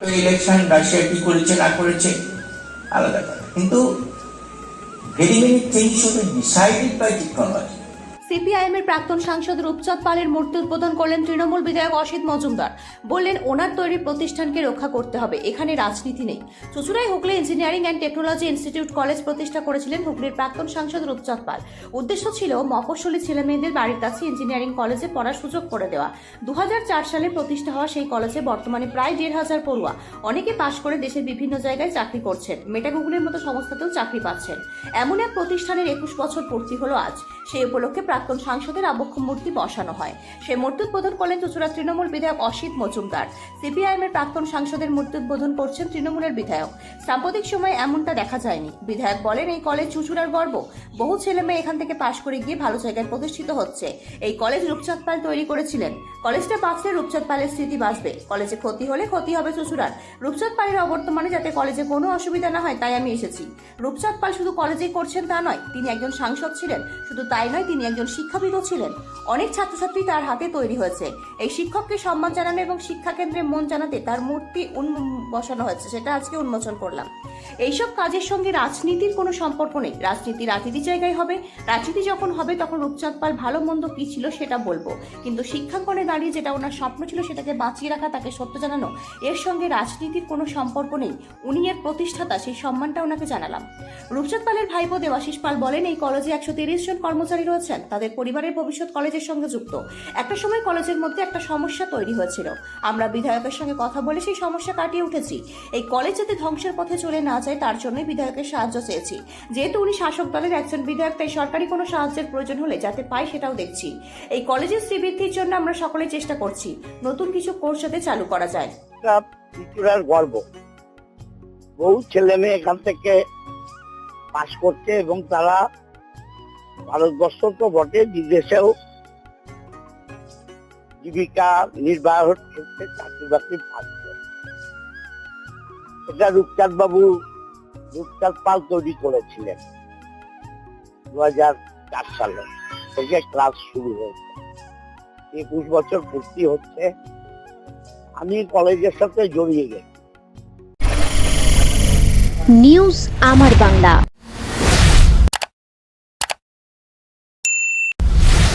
Election Russia কি করেছে, না করেছে, আলাদা কথা। কিন্তু very many things be decided by technology CPIM এর প্রাক্তন সাংসদ রূপচাঁদ পালের মূর্তি উদ্বোধন করলেন তৃণমূল বিধায়ক অসিত মজুমদার। বললেন, ওনার তৈরি প্রতিষ্ঠানকে রক্ষা করতে হবে, এখানে রাজনীতি নেই। চুচুড়ায় Hooghly engineering and technology institute college প্রতিষ্ঠা করেছিলেন হুগলির প্রাক্তন সাংসদ রূপচাঁদ পাল। উদ্দেশ্য ছিল মফস্বলী ছেলে মেয়েদের বাড়ির কাছে ইঞ্জিনিয়ারিং কলেজে পড়ার সুযোগ করে দেওয়া। দু হাজার চার সালে প্রতিষ্ঠা হওয়া সেই কলেজে বর্তমানে প্রায় দেড় হাজার পড়ুয়া। অনেকে পাশ করে দেশের বিভিন্ন জায়গায় চাকরি করছেন। মেটা গুগলের মতো সংস্থাতেও চাকরি পাচ্ছেন। এমন এক প্রতিষ্ঠানের একুশ বছর পূর্তি হলো আজ। সেই উপলক্ষে প্রাক্তন সাংসদের আবক্ষ মূর্তি বসানো হয়। সেই মূর্তি উদ্বোধন করলেন চুচুড়া তৃণমূল বিধায়ক অসিত মজুমদার। সিপিআইএম এর প্রাক্তন সাংসদের মূর্তি উদ্বোধন করছেন তৃণমূলের বিধায়ক। সাম্প্রতিক সময়ে এমনটা দেখা যায়নি। বিধায়ক বলেন, এই কলেজ চুচুড়ার গর্ব। বহু ছেলে মেয়ে এখান থেকে পাশ করে গিয়ে ভালো জায়গায় প্রতিষ্ঠিত হচ্ছে। এই কলেজ রূপচাঁদ পাল তৈরি করেছিলেন। কলেজটা বাঁচলে রূপচাঁদ পালের স্মৃতি বাঁচবে। কলেজে ক্ষতি হলে ক্ষতি হবে চুচুড়ার। রূপচাঁদ পালের অবর্তমানে যাতে কলেজে কোনো অসুবিধা না হয়, তাই আমি এসেছি। রূপচাঁদ পাল শুধু কলেজেই করছেন তা নয়, তিনি একজন সাংসদ ছিলেন। শুধু তাই নয়, তিনি একজন শিক্ষাবিদও ছিলেন। অনেক ছাত্রছাত্রী তার হাতে তৈরি হয়েছে। এই শিক্ষককে সম্মান জানানো এবং শিক্ষা কেন্দ্রে মন জানাতে তার মূর্তি বসানো হয়েছে, সেটা আজকে উন্মোচন করলাম। এইসব কাজের সঙ্গে রাজনীতির কোনো সম্পর্ক নেই। রাজনীতি রাজনীতির জায়গায় হবে। রাজনীতি যখন হবে, তখন রূপচাঁদ পাল ভালো মন্দ কি ছিল সেটা বলব। কিন্তু শিক্ষাঙ্গনে দাঁড়িয়ে যেটা ওনার স্বপ্ন ছিল, সেটাকে বাঁচিয়ে রাখা, তাকে সত্য জানানো, এর সঙ্গে রাজনীতির কোনো সম্পর্ক নেই। উনি এর প্রতিষ্ঠাতা, সেই সম্মানটা ওনাকে জানালাম। রূপচাঁদ পালের ভাইপো দেবাশিস পাল বলেন, এই কলেজে একশো তিরিশ জন কর্মচারী রয়েছেন। তাদের পরিবারের ভবিষ্যৎ কলেজের সঙ্গে যুক্ত। একটা সময় কলেজের মধ্যে একটা সমস্যা তৈরি হয়েছিল। আমরা বিধায়কের সঙ্গে কথা বলে সেই সমস্যা কাটিয়ে উঠেছি। এই কলেজ যাতে ধ্বংসের পথে চলে না যায়, তার জন্যই বিধায়কের সাহায্য চেয়েছি। যেহেতু উনি শাসক দলের একজন বিধায়ক, তাই সরকারি কোনো সাহায্যের প্রয়োজন হলে যাতে পাই সেটাও দেখছি। এই কলেজের শ্রীবৃদ্ধির জন্য আমরা সকলে চেষ্টা করছি। নতুন কিছু কোর্স যাতে চালু করা যায়। গর্ব। বহু ছেলে মেয়ে এখান থেকে পাশ করছে এবং তারা ভারতবর্ষ তো বটে, বিদেশেও জীবিকা নির্বাহের ক্ষেত্রে চাকরি বাকরি পাচ্ছে এটা রূপচাঁদ বাবু রূপচাঁদ পাল তৈরি করেছিলেন দু হাজার চার সালে থেকে ক্লাস শুরু হয়েছে। একুশ বছর পূর্তি হচ্ছে। আমি কলেজের সাথে জড়িয়ে গেছি। নিউজ আমার বাংলা।